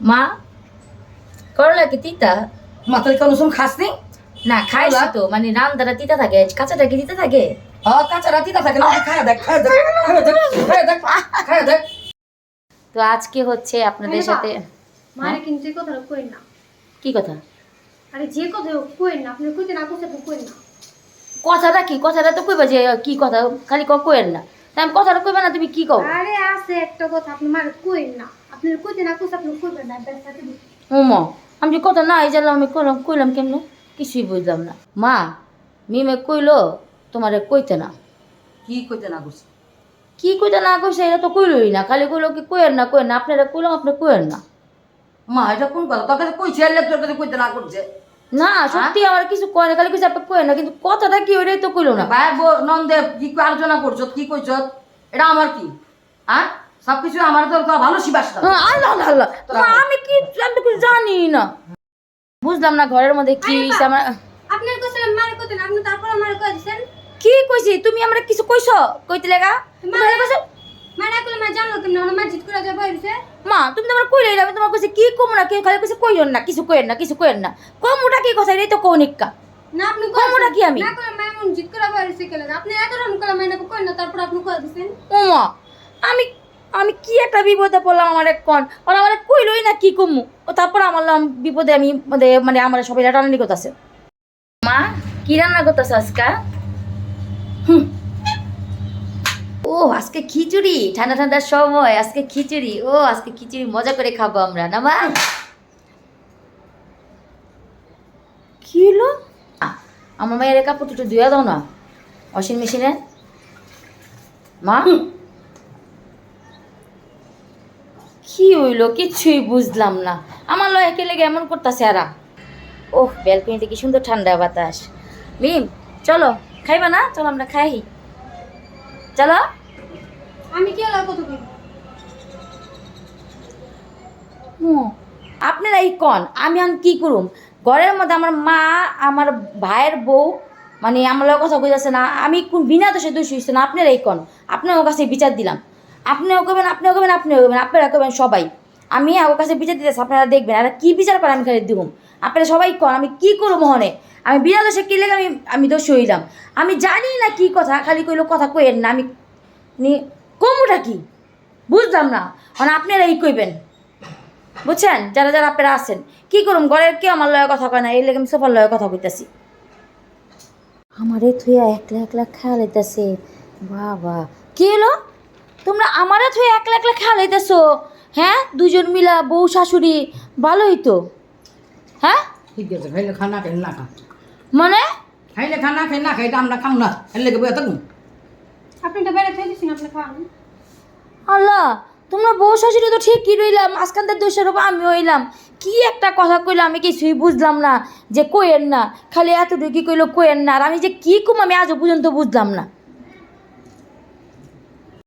মা করলা কি তিতা? মাথায় কোনো সময় খাস নি না খাইছি তো মানে রান্দাটা তিতা থাকে কাঁচাটা কি তিতা থাকে? হ কাঁচা রাতিটা থাকে না খায় দেখ খায় দেখ খায় দেখ খায় দেখ খায় দেখ। তো আজকে হচ্ছে আপনাদের সাথে মানে কিন্তু এই কথাটা কইন না। কি কথা? আরে যে কথা কইন না আপনি কইতে না কইতে কইন না। কথাটা কি? কথাটা তো কইবা যে কি কথা খালি ক কইেন না। আমি কথাটা কইবা না তুমি কি কও? আরে আছে একটা কথা আপনি মারে কই না। আপনি কইতে না কইতে আপনি কইবেন না ব্যস্তাতে ওম আমি যে কথা না এই জানলাম আমি কইলাম কইলাম কেমনে? কিছুই বুঝলাম না। মা মিমে কইলো তোমারে কইতে না। কি কইতে না করছি কি কইতে না কইছে এটা তো কইলই না। খালি কইলো কি কইেন না কইেন না। আপনারা কইলাম আপনি কইেন না। মা এটা কোন কথা? তোর কাছে কইছি এলে তোর কাছে কইতে না করছে। না সত্যি আমার কিছু কয় না খালি কইছে আপনি কইেন না কিন্তু কথাটা কি ওইটাই তো কইলো না। ভাই বউ নন্দে কি কি আলোচনা করছ কি কইছ? এটা আমার কি? হ্যাঁ সবকিছু আমার তো ভালো শিবাস হ্যাঁ, আল্লাহ আল্লাহ আমি কি আমি কিছু জানি না। বুঝলাম না ঘরের মধ্যে কি আমার আপনার কাছে মারে কইতে না আপনি তারপর মারে কই দিছেন। কি কইছি? তুমি আমরা কিছু কইছো? কইতে লাগা? তুমি কইছো? জানলো কেমন আমার জিত করে যাব হইছে? মা তুমি তো আমার কইলে আমি তোমার কইছি কি কম না কি খালি কইছে কইন না কিছু কইেন না কিছু কইেন না। কমুটা কি কথা এটাই তো কৌনিকা না আপনি কমুটা কি আমি? না মা করে হইছে কেলে আপনি এত রকম করে মাইনা কইন না তারপর আপনি কই দিছেন? ওমা আমি আমি কি একটা বিপদে পড়লাম আমার এক কন? ওরা আমার কইলই না কি কমু? ও তারপর আমার বিপদে আমি মানে মানে আমার সবাই রান্নানি করতেছে। মা কি রান্না করতেছে আজকে ও আজকে খিচুড়ি ঠান্ডা ঠান্ডার সময় আজকে খিচুড়ি। ও আজকে খিচুড়ি মজা করে খাব আমরা না মা? কি হলো? আমার মায়ের কাপড় একটু ধুয়ে দাও না ওয়াশিং মেশিনে মা? কি হইল? কিচ্ছুই বুঝলাম না। আমার লয় একে লেগে এমন করতেছে আরা। ওহ ব্যালকনিতে কি সুন্দর ঠান্ডা বাতাস। মিম চলো খাইবা না? চলো আমরা খাই। চলো। আমি কি হলো কত কই হুম, আপনারা এই কন আমি আমি কি করুম? ঘরের মধ্যে আমার মা আমার ভাইয়ের বউ মানে আমার কথা কইতেছে না আমি কোন বিনা দোষে দোষী হইছে না আপনারা এই কন। আপনার কাছে বিচার দিলাম। আপনিও করবেন আপনিও করবেন আপনিও করবেন আপনারা করবেন সবাই। আমি আমার কাছে বিচার দিতেছি আপনারা দেখবেন আর কি বিচার করে আমি খালি দিব আপনারা সবাই কন আমি কি করব মনে আমি বিনা দোষে কি লেগে আমি আমি দোষী হইলাম? আমি জানি না কি কথা খালি কইলো কথা কইেন না আমি কমুটা কি? বুঝলাম না। মানে আপনারা এই কইবেন। বুঝছেন? যারা যারা আপনারা আছেন কি করুন ঘরের কেউ আমার লয়ে কথা কয় না এই লেগে আমি সোফার লয়ে কথা কইতাছি। আমারে থুয়া একলা একলা খেয়া লইতেছে বাবা কি হলো? তোমরা আমারে থুয়া একলা একলা খেয়াল লইতেছো হ্যাঁ? দুজন মিলা বউ শাশুড়ি ভালোই তো হ্যাঁ? ঠিক আছে খাইলে খানা খাই না খা মানে? খাইলে খানা খাই না খাই এটা আমরা খাও না। বইয়া থাকুন আপনি বেড়ে খেয়ে দিছেন আপনি খান আল্লাহ, তোমরা বউ শাশুড়ি তো ঠিকই রইলাম আজকানদের দোষের ওপর আমি হইলাম। কি একটা কথা কইলো আমি কিছুই বুঝলাম না, যে কোয়েন না, খালি এতটুকু কইলো কোয়েন না, আর আমি যে কী কম আমি আজও পর্যন্ত বুঝলাম না।